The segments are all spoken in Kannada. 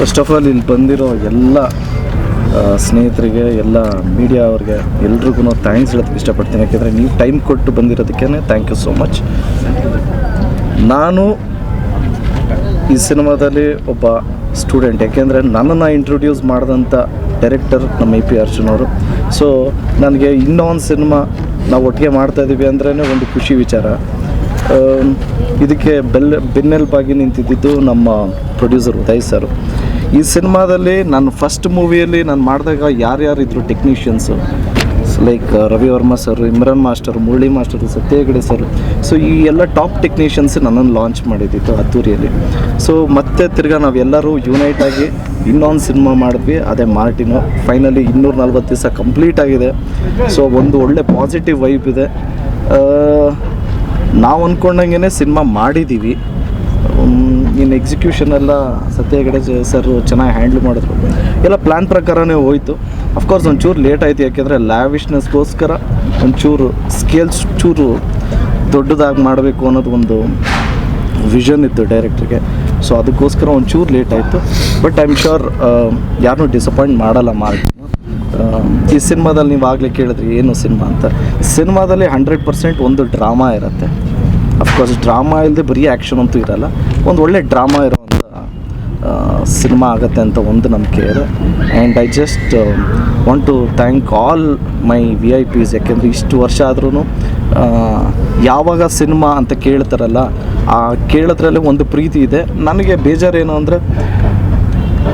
ಫಸ್ಟ್ ಆಫ್ ಆಲ್ ಇಲ್ಲಿ ಬಂದಿರೋ ಎಲ್ಲ ಸ್ನೇಹಿತರಿಗೆ, ಎಲ್ಲ ಮೀಡಿಯಾ ಅವ್ರಿಗೆ ಎಲ್ರಿಗೂ ಥ್ಯಾಂಕ್ಸ್ ಹೇಳೋದಕ್ಕೆ ಇಷ್ಟಪಡ್ತೀನಿ. ಯಾಕೆಂದರೆ ನೀವು ಟೈಮ್ ಕೊಟ್ಟು ಬಂದಿರೋದಕ್ಕೇ ಥ್ಯಾಂಕ್ ಯು ಸೋ ಮಚ್ ನಾನು ಈ ಸಿನಿಮಾದಲ್ಲಿ ಒಬ್ಬ ಸ್ಟೂಡೆಂಟ್ ಯಾಕೆಂದರೆ ನನ್ನನ್ನು ಇಂಟ್ರೊಡ್ಯೂಸ್ ಮಾಡಿದಂಥ ಡೈರೆಕ್ಟರ್ ನಮ್ಮ ಎ ಪಿ ಅರ್ಜುನ್ ಅವರು. ಸೊ ನನಗೆ ಇನ್ನೊಂದು ಸಿನಿಮಾ ನಾವು ಒಟ್ಟಿಗೆ ಮಾಡ್ತಾ ಇದ್ದೀವಿ ಅಂದ್ರೇ ಒಂದು ಖುಷಿ ವಿಚಾರ. ಇದಕ್ಕೆ ಬೆಲ್ ಬೆನ್ನೆಲುಬಾಗಿ ನಿಂತಿದ್ದು ನಮ್ಮ ಪ್ರೊಡ್ಯೂಸರ್ ಉದಯ್ ಸರ್ ಈ ಸಿನಿಮಾದಲ್ಲಿ ನಾನು ಫಸ್ಟ್ ಮೂವಿಯಲ್ಲಿ ನಾನು ಮಾಡಿದಾಗ ಯಾರ್ಯಾರು ಇದ್ರು technicians like Ravi Varma sir Imran master Murali master Satya Hegde sir so ಈ ಎಲ್ಲ ಟಾಪ್ ಟೆಕ್ನಿಷಿಯನ್ಸ್ ನನ್ನನ್ನು ಲಾಂಚ್ ಮಾಡಿದ್ದಿತ್ತು ಅದ್ದೂರಿಯಲ್ಲಿ ಸೊ ಮತ್ತೆ ತಿರ್ಗಾ ನಾವೆಲ್ಲರೂ ಯುನೈಟ್ ಆಗಿ ಇನ್ನೊಂದು ಸಿನಿಮಾ ಮಾಡಿದ್ವಿ ಅದೇ ಮಾರ್ಟಿನು. ಫೈನಲಿ ಇನ್ನೂರ ನಲ್ವತ್ತು ದಿವಸ ಕಂಪ್ಲೀಟ್ ಆಗಿದೆ. ಸೊ ಒಂದು ಒಳ್ಳೆ ಪಾಸಿಟಿವ್ ವೈಬ್ ಇದೆ. ಆ, ನಾವು ಅಂದ್ಕೊಂಡಂಗೆ ಸಿನಿಮಾ ಮಾಡಿದ್ದೀವಿ ಇನ್ನು ಎಕ್ಸಿಕ್ಯೂಷನ್ ಎಲ್ಲ ಸತ್ಯ ಹೆಗಡೆ ಸರ್ ಚೆನ್ನಾಗಿ ಹ್ಯಾಂಡ್ಲ್ ಮಾಡಿದ್ರು. ಎಲ್ಲ ಪ್ಲ್ಯಾನ್ ಪ್ರಕಾರನೇ ಹೋಯ್ತು. ಅಫ್ಕೋರ್ಸ್ ಒಂಚೂರು ಲೇಟ್ ಆಯಿತು, ಯಾಕೆಂದರೆ ಲ್ಯಾವಿಶ್ನೆಸ್ಗೋಸ್ಕರ ಒಂಚೂರು ಸ್ಕೇಲ್ಸ್ ಚೂರು ದೊಡ್ಡದಾಗಿ ಮಾಡಬೇಕು ಅನ್ನೋದು ಒಂದು ವಿಷನ್ ಇತ್ತು ಡೈರೆಕ್ಟ್ರಿಗೆ ಸೊ ಅದಕ್ಕೋಸ್ಕರ ಒಂಚೂರು ಲೇಟ್ ಆಯಿತು. ಬಟ್ ಐ ಆಮ್ ಶ್ಯೂರ್ ಯಾರನ್ನೂ ಡಿಸಪಾಯಿಂಟ್ ಮಾಡಲ್ಲ ಮಾರ್ಕ್ ಈ ಸಿನಿಮಾದಲ್ಲಿ ನೀವು ಆಗಲೇ ಕೇಳಿದ್ರಿ, ಏನು ಸಿನಿಮಾ ಅಂತ. ಸಿನಿಮಾದಲ್ಲಿ ಹಂಡ್ರೆಡ್ ಪರ್ಸೆಂಟ್ ಒಂದು ಡ್ರಾಮಾ ಇರುತ್ತೆ. ಅಫ್ಕೋರ್ಸ್ ಡ್ರಾಮಾ ಇಲ್ಲದೆ ಬರೀ ಆ್ಯಕ್ಷನ್ ಅಂತೂ ಇರಲ್ಲ, ಒಂದು ಒಳ್ಳೆ ಡ್ರಾಮಾ ಇರೋವಂಥ ಸಿನಿಮಾ ಆಗುತ್ತೆ ಅಂತ ಒಂದು ನಂಬಿಕೆ ಇದೆ. And I just want to thank all my VIPs ಯಾಕೆಂದರೆ ಇಷ್ಟು ವರ್ಷ ಆದ್ರೂ ಯಾವಾಗ ಸಿನಿಮಾ ಅಂತ ಕೇಳ್ತಾರಲ್ಲ, ಆ ಕೇಳೋದ್ರಲ್ಲೇ ಒಂದು ಪ್ರೀತಿ ಇದೆ. ನನಗೆ ಬೇಜಾರೇನು ಅಂದರೆ,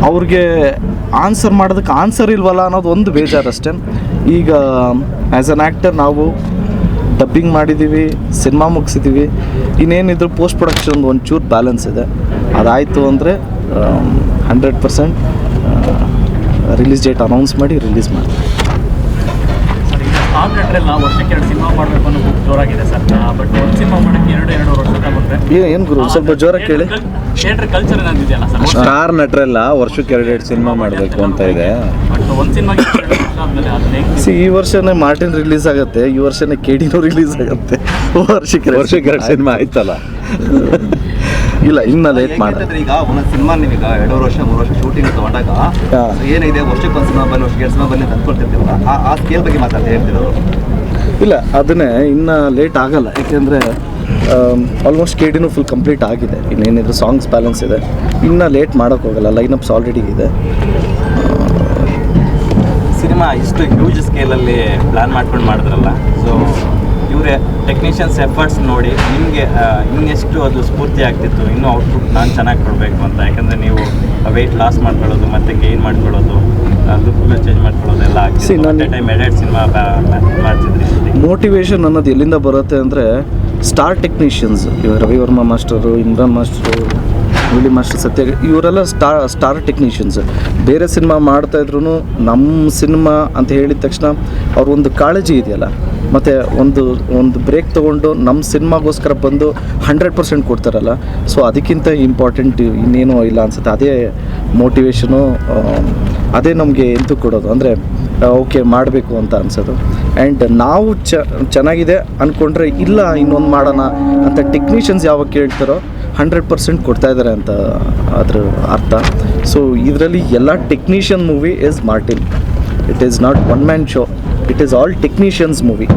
ಅವ್ರಿಗೆ ಆನ್ಸರ್ ಮಾಡೋದಕ್ಕೆ ಆನ್ಸರ್ ಇಲ್ವಲ್ಲ ಅನ್ನೋದು ಒಂದು ಬೇಜಾರಷ್ಟೇ. ಈಗ ಆ್ಯಸ್ ಅನ್ ಆ್ಯಕ್ಟರ್ ನಾವು ಡಬ್ಬಿಂಗ್ ಮಾಡಿದ್ದೀವಿ ಸಿನಿಮಾ ಮುಗಿಸಿದ್ದೀವಿ ಇನ್ನೇನಿದ್ರು ಪೋಸ್ಟ್ ಪ್ರೊಡಕ್ಷನ್ ಒಂಚೂರು ಬ್ಯಾಲೆನ್ಸ್ ಇದೆ. ಅದಾಯಿತು ಅಂದರೆ hundred percent release date announce ಮಾಡಿ ರಿಲೀಸ್ ಮಾಡ್ತೀವಿ. ಸ್ಟಾರ್ ನಟರೆಲ್ಲ ವರ್ಷಕ್ಕೆ ಎರಡು ಸಿನಿಮಾ ಮಾಡಬೇಕು ಅನ್ನೋ ಜೋರಾಗಿದೆ ಸರ್. ಬಟ್ ಒಂದು ಸಿನಿಮಾ ಮಾಡೋಕ್ಕೆ ಎರಡು ಎರಡು ವರ್ಷ ತಗೊಂಡ್ರೆ ಏನು ಗುರು ಸ್ವಲ್ಪ ಜೋರಾಗಿ ಕೇಳಿ. ಥಿಯೇಟರ್ ಕಲ್ಚರ್ ಏನಾದಿದೆಯಲ್ಲ ಸರ್? ಸ್ಟಾರ್ ನಟರೆಲ್ಲ ವರ್ಷಕ್ಕೆ ಎರಡು ಸಿನಿಮಾ ಮಾಡಬೇಕು ಅಂತ ಇದೆ. ಬಟ್ ಒಂದು ಸಿನಿಮಾಗೆ ಎರಡು ವರ್ಷ ಆದ್ಮೇಲೆ ಅದನ್ನ ಸಿ ಈ ವರ್ಷನೇ ಮಾರ್ಟಿನ್ ರಿಲೀಸ್ ಆಗುತ್ತೆ ಈ ವರ್ಷನೇ ಕೆಡಿನೂ ರಿಲೀಸ್ ಆಗುತ್ತೆ. ವರ್ಷಕ್ಕೆ ವರ್ಷಕ್ಕೆ ಎರಡು ಸಿನಿಮಾ ಆಯ್ತಲ್ಲ. ಇಲ್ಲ ಇನ್ನ ಲೇಟ್ ಮಾಡಿ ಈಗ ಒಂದೊಂದು ಸಿನಿಮಾ ನೀವೀಗ ಎರಡು ವರ್ಷ ಮೂರು ವರ್ಷ ಶೂಟಿಂಗ್ ತಗೊಂಡಾಗ. ಏನಿದೆ ವರ್ಷಕ್ಕೆ ಒಂದು ಸಿನಿಮಾ ಬನ್ನಿ ವರ್ಷಕ್ಕೆ ಎರಡು ಸಿನಿಮಾ ಬನ್ನಿ ಆ ಆ ಸ್ಕೇಲ್ ಬಗ್ಗೆ ಮಾತಾಡ್ತಾ ಹೇಳ್ತಿರೋರು ಇಲ್ಲ ಅದನ್ನೇ ಇನ್ನ ಲೇಟ್ ಆಗಲ್ಲ. ಯಾಕೆಂದರೆ ಆಲ್ಮೋಸ್ಟ್ ಕೆ ಡಿನೂ ಫುಲ್ ಕಂಪ್ಲೀಟ್ ಆಗಿದೆ. ಇನ್ನೇನಿದ್ರು ಸಾಂಗ್ಸ್ ಬ್ಯಾಲೆನ್ಸ್ ಇದೆ. ಇನ್ನ ಲೇಟ್ ಮಾಡೋಕ್ಕೋಗಲ್ಲ ಅಪ್ಸ್ ಆಲ್ರೆಡಿ ಇದೆ. ಸಿನಿಮಾ ಇಷ್ಟು ಹ್ಯೂಜ್ ಸ್ಕೇಲಲ್ಲಿ ಪ್ಲ್ಯಾನ್ ಮಾಡ್ಕೊಂಡು ಮಾಡಿದ್ರಲ್ಲ ಸೊ ಇವರೇ ಟೆಕ್ನಿಷಿಯನ್ಸ್ ಎಫರ್ಟ್ಸ್ ನೋಡಿ ನಿಮಗೆ ಇನ್ನೆಷ್ಟು ಅದು ಸ್ಫೂರ್ತಿ ಆಗ್ತಿತ್ತು ಇನ್ನೂ ಔಟ್ಪುಟ್ ನಾನು ಚೆನ್ನಾಗಿ ಕೊಡಬೇಕು ಅಂತ? ಯಾಕಂದರೆ ನೀವು ವೆಯ್ಟ್ ಲಾಸ್ ಮಾಡ್ಕೊಳ್ಳೋದು ಮತ್ತು ಗೇನ್ ಮಾಡ್ಕೊಳ್ಳೋದು ಲುಕ್ಗಳು ಚೇಂಜ್ ಮಾಡ್ಕೊಳ್ಳೋದು ಎಲ್ಲ ಆಗ್ತಿದೆ ಟೈಮ್ ಎರಡೆರಡು ಸಿನಿಮಾ ಮಾಡ್ತಿದ್ರಿ ಮೋಟಿವೇಶನ್ ಅನ್ನೋದು ಎಲ್ಲಿಂದ ಬರುತ್ತೆ ಅಂದರೆ star technicians Ravivarma Ravi Varma master Imran master ವಿಳಿ master Satya ಇವರೆಲ್ಲ ಸ್ಟಾರ್ ಸ್ಟಾರ್ ಟೆಕ್ನಿಷಿಯನ್ಸ್ ಬೇರೆ ಸಿನಿಮಾ ಮಾಡ್ತಾಯಿದ್ರು ನಮ್ಮ ಸಿನಿಮಾ ಅಂತ ಹೇಳಿದ ತಕ್ಷಣ ಅವ್ರ ಒಂದು ಕಾಳಜಿ ಇದೆಯಲ್ಲ. ಮತ್ತು ಒಂದು ಒಂದು ಬ್ರೇಕ್ ತೊಗೊಂಡು ನಮ್ಮ ಸಿನಿಮಾಗೋಸ್ಕರ ಬಂದು ಹಂಡ್ರೆಡ್ ಪರ್ಸೆಂಟ್ ಕೊಡ್ತಾರಲ್ಲ. ಸೊ ಅದಕ್ಕಿಂತ ಇಂಪಾರ್ಟೆಂಟ್ ಇನ್ನೇನೂ ಇಲ್ಲ ಅನ್ಸುತ್ತೆ. ಅದೇ ಮೋಟಿವೇಶನು ಅದೇ ನಮಗೆ ಎಂತೂ ಕೊಡೋದು. ಅಂದರೆ ಓಕೆ ಮಾಡಬೇಕು ಅಂತ ಅನ್ಸೋದು. ಆ್ಯಂಡ್ ನಾವು ಚೆನ್ನಾಗಿದೆ ಅಂದ್ಕೊಂಡ್ರೆ ಇಲ್ಲ ಇನ್ನೊಂದು ಮಾಡೋಣ ಅಂತ ಟೆಕ್ನಿಷಿಯನ್ಸ್ ಯಾವಾಗ ಕೇಳ್ತಾರೋ ಹಂಡ್ರೆಡ್ ಪರ್ಸೆಂಟ್ ಕೊಡ್ತಾ ಇದ್ದಾರೆ ಅಂತ ಅದ್ರ ಅರ್ಥ. ಸೊ ಇದರಲ್ಲಿ ಎಲ್ಲ technician movie is Martin it is not one man show it is all technicians movie